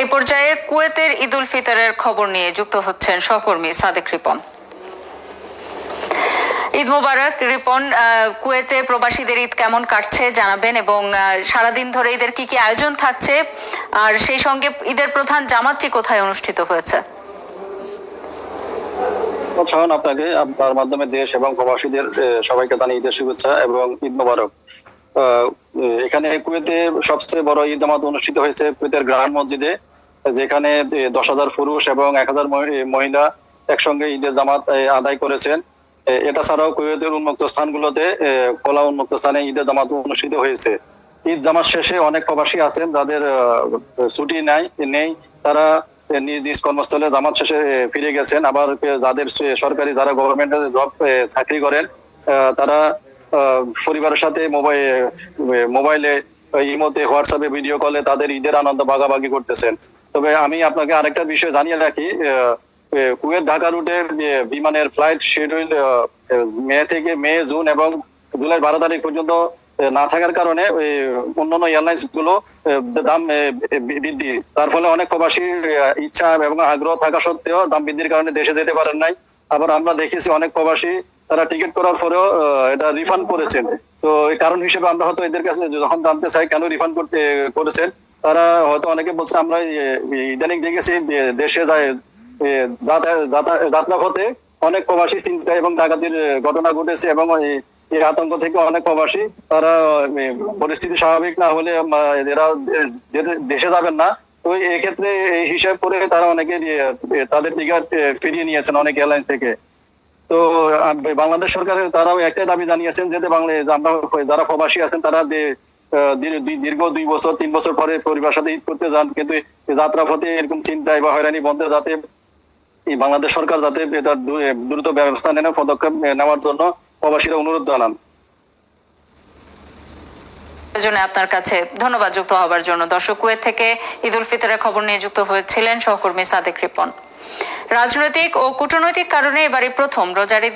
এই পর্যায়ে কুয়েতের ঈদ উল ফিতরের খবর নিয়ে যুক্ত হচ্ছেন সহকর্মী সাদেক রিপন। ঈদ মোবারক, রিপন কুয়েতে প্রবাসীদের ঈদ কেমন কাটছে জানাবেন এবং সারাদিন ধরে ঈদের কি কি আয়োজন থাকছে? আর সেই সঙ্গে ঈদের প্রধান জামাতটি কোথায় অনুষ্ঠিত হয়েছে? ছাড়ান আপনাকে, আপনার মাধ্যমে দেশ এবং প্রবাসীদের সবাইকে জানিয়ে ঈদের শুভেচ্ছা এবং ঈদ মোবারক। এখানে কুয়েতে সবচেয়ে বড় ঈদ জামাত অনুষ্ঠিত হয়েছে কুয়েতের গ্রান্ড মসজিদে, যেখানে দশ হাজার পুরুষ এবং এক হাজার মহিলা একসঙ্গে ঈদের জামাত আদায় করেছেন। এটা ছাড়াও কুয়েতের উন্মুক্ত স্থানগুলোতে খোলা উন্মুক্ত স্থানে ঈদের জামাত অনুষ্ঠিত হয়েছে। ঈদ জামাত শেষে অনেক প্রবাসী আছেন, যাদের ছুটি নাই, নেই, তারা নিজ নিজ কর্মস্থলে জামাত শেষে ফিরে গেছেন। আবার যাদের সরকারি, যারা গভর্নমেন্টের জব চাকরি করেন তারা পরিবারের সাথে মোবাইল মোবাইলে ইমোতে হোয়াটসঅ্যাপে ভিডিও কলে তাদের ঈদের আনন্দ ভাগাভাগি করতেছেন। তবে আমি আপনাকে আরেকটা বিষয় জানিয়ে রাখি কুয়েত ঢাকা রুটে বিমানের ফ্লাইট শিডিউল মে থেকে মে, জুন এবং জুলাই বারো তারিখ পর্যন্ত না থাকার কারণে অন্যান্য এয়ারলাইন্সগুলো দাম বৃদ্ধি। তার ফলে অনেক প্রবাসী ইচ্ছা এবং আগ্রহ থাকা সত্ত্বেও দাম বৃদ্ধির কারণে দেশে যেতে পারেন নাই। আবার আমরা দেখেছি অনেক প্রবাসী তারা টিকিট করার পরেও এটা রিফান্ড করেছেন। তো এই কারণ হিসেবে আমরা হয়তো এদের কাছে যখন জানতে চাই কেন রিফান্ড করতে, করেছেন, তারা হয়তো অনেকে বলছে আমরা ইদানিং দেখেছি দেশে যায় যাত্রা পথে অনেক প্রবাসী চিন্তা এবং ডাকাতির ঘটনা ঘটেছে এবং এই- আতঙ্ক থেকে অনেক প্রবাসী তারা পরিস্থিতি স্বাভাবিক না হলে এরা দেশে যাবেন না। তো এক্ষেত্রে এই হিসাব করে তারা অনেকে তাদের টিকিট ফিরিয়ে নিয়েছেন অনেক এয়ারলাইন্স থেকে। তো বাংলাদেশ সরকারের তারাও একটাই দাবি জানিয়েছেন যে বাংলা যারা প্রবাসী আছেন, তারা দীর্ঘ দুই বছর, তিন বছর পরে পরিবার সাথে ঈদ করতে যান। কিন্তু যাত্রা পথে এরকম চিন্তায় বা হয়রানি বন্ধে যাতে বাংলাদেশ সরকার যাতে দ্রুত ব্যবস্থা নেন, পদক্ষেপ নেওয়ার জন্য প্রবাসীরা অনুরোধ জানান। জন্য আপনার কাছে ধন্যবাদ যুক্ত হবার জন্য। দর্শক, কুয়েত থেকে ঈদ উল ফিতরের খবর নিয়ে যুক্ত হয়েছিলেন সহকর্মী সাদেক রিপন। রাজনৈতিক ও কূটনৈতিক কারণে এবারে প্রথম রোজার